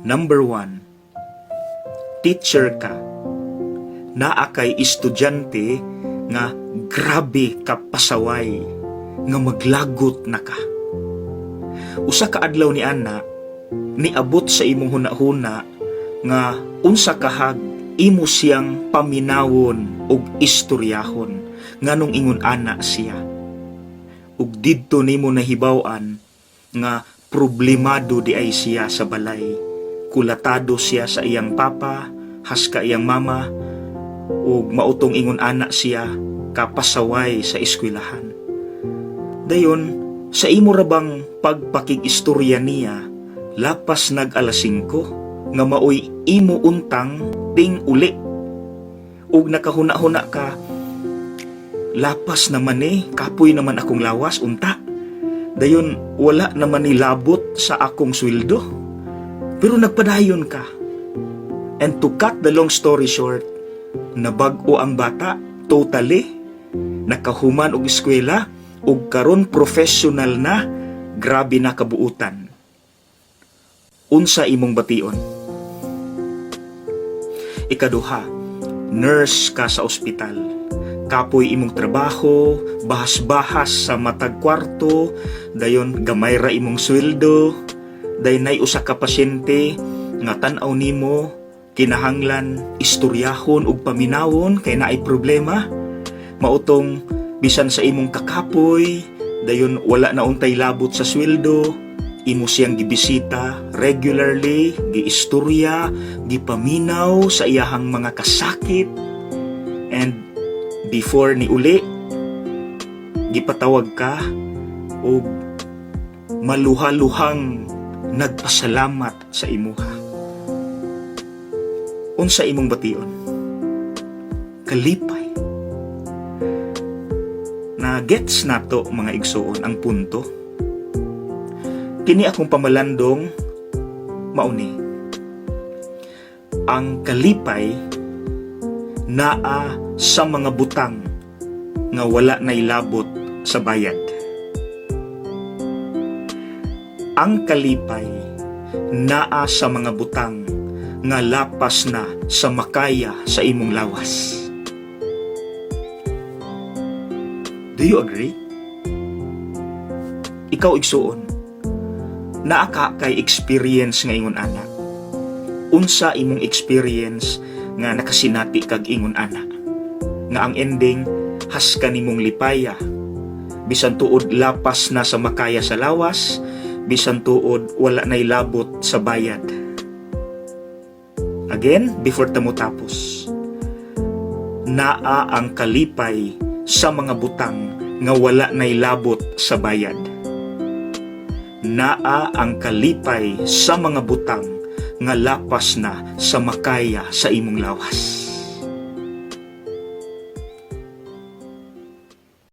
Number one, teacher ka. Naa kay estudyante nga grabe ka pasaway nga maglagot na ka. Usa ka adlaw ni ana niabot sa imong hunahuna nga unsa kahag imo siyang paminawon og istoryahon nganong ingon ana siya. Ug didto nimo nahibaw-an nga problemado di ay siya sa balay. Kulatado siya sa iyang papa, haska iyang mama, ug mautong ingon ana siya kapasaway sa eskwelahan. Dayon, sa imo ra bang pagpakig-istorya niya, lapas nag alas 5 nga maoy imo untang ting uli. Ug nakahuna-huna ka, lapas naman eh, kapoy naman akong lawas, unta. Dayon, wala naman ni labot sa akong sweldo. Pero nagpadayon ka. And to cut the long story short, nabag-o ang bata, totally, nakahuman og eskwela, ug karon professional na, grabe na kabuutan. Unsa imong bation? Ikaduha, nurse ka sa ospital. Kapoy imong trabaho, bahas-bahas sa matag kwarto, dayon gamay ra imong sweldo, dayon nay usa ka pasyente nga tan-aw nimo kinahanglan istoryahon ug paminawon kay naay problema. Mautong bisan sa imong kakapoy dayon wala na untay labot sa sweldo imo siyang gibisita regularly giistorya gipaminaw sa iyahang mga kasakit. And before ni uli gipatawag ka og maluha-luhang nagpasalamat sa imuha unsa imong bation? Kalipay. Na gets nato mga igsuon ang punto. Kini akong pamalandong mauni. Ang kalipay naa sa mga butang nga wala nailabot sa bayad ang kalipay naa sa mga butang nga lapas na sa makaya sa imong lawas Do you agree? Ikaw igsuon. Naa ka kay experience nga ingon ana. Unsa imong experience nga nakasinati kag ingon ana. Nga ang ending has ka nimong lipaya. Bisan tuod lapas na sa makaya sa lawas, bisan tuod wala nay labot sa bayad. Again, before tamo tapos. Naa ang kalipay sa mga butang nga wala nay labot sa bayad. Naa ang kalipay sa mga butang nga lapas na sa makaya sa imong lawas.